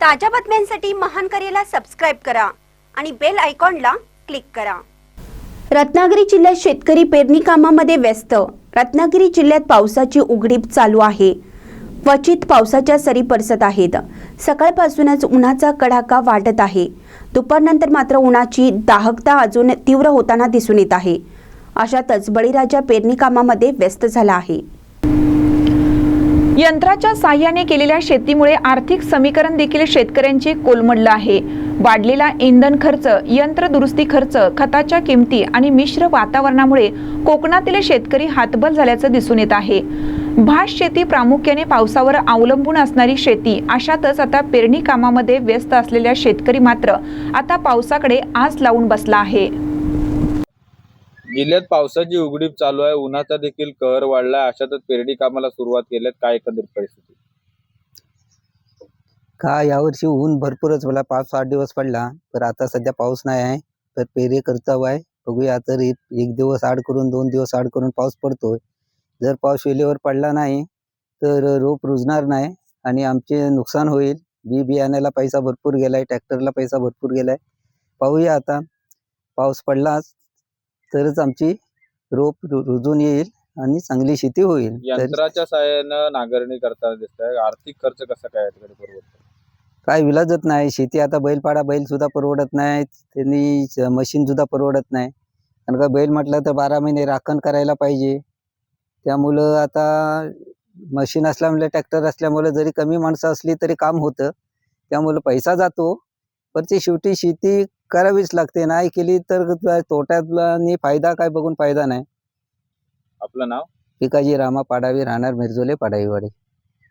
ताज्या बातम्यांसाठी महान करेला सबस्क्राईब करा आणि बेल आयकॉनला क्लिक करा. रत्नागिरी जिल्ह्यात शेतकरी पेरणी कामामध्ये व्यस्त. रत्नागिरी जिल्ह्यात पावसाची उघडीप चालू आहे. क्वचित पावसाच्या सरी परसत आहेत. सकाळपासूनच उन्हाचा कडाका वाढत आहे. दुपारनंतर मात्र उन्हाची दाहकता अजून तीव्र होताना दिसून येत आहे. अशातच बळीराजा पेरणी कामामध्ये व्यस्त झाला आहे. यंत्राच्या साह्याने केलेल्या शेतीमुळे आर्थिक समीकरण देखील शेतकऱ्यांचे कोलमडलं आहे. वाढलेला इंधन खर्च यंत्र दुरुस्ती खर्च खताच्या किमती आणि मिश्र वातावरणामुळे कोकणातील शेतकरी हातबल झाल्याचं दिसून येत आहे. भात शेती प्रामुख्याने पावसावर अवलंबून असणारी शेती अशातच आता पेरणी कामामध्ये व्यस्त असलेल्या शेतकरी मात्र आता पावसाकडे आस लावून बसला आहे. जिल्ह्यात पावसाची उघडीप चालू आहे. उन्हाचा देखील कहर वाढला अशातच पेरणी कामाला सुरुवात केल्यात काय एकंदरीत परिस्थिती? का यावर्षी ऊन भरपूरच मला पाच आठ दिवस पडला तर आता सध्या पाऊस नाही आहे. तर पेरे करता आहे. बघूया तर एक एक दिवस आड करून दोन दिवस आड करून पाऊस पडतोय. जर पाऊस वेळेवर पडला नाही तर रोप रुजणार नाही आणि आमचे नुकसान होईल. बी बियाण्याला पैसा भरपूर गेलाय ट्रॅक्टरला पैसा भरपूर गेलाय. पाहूया आता. पाऊस पडलाच तरच आमची रोप रुजून येईल आणि चांगली शेती होईल. तर यंत्राच्या सहाय्यानं नांगरणी करताना दिसत आहे आर्थिक खर्च कसा काय याच्याकडे परवडतो? काय विलाजत नाही. शेती आता बैलपाडा बैल सुद्धा परवडत नाही. त्यांनी मशीन सुद्धा परवडत नाही. कारण का बैल म्हटलं तर बारा महिने राखण करायला पाहिजे. त्यामुळं आता मशीन असल्यामुळे ट्रॅक्टर असल्यामुळे जरी कमी माणसं असली तरी काम होतं. त्यामुळं पैसा जातो. पण ते शेवटी शेती करावीच लागते. नाही केली तर तोट्यातला आणि फायदा काय बघून फायदा नाही. आपलं नाव? पिकाजी रामा पाडावी राहणार मिरजोले पाडावीवाडी.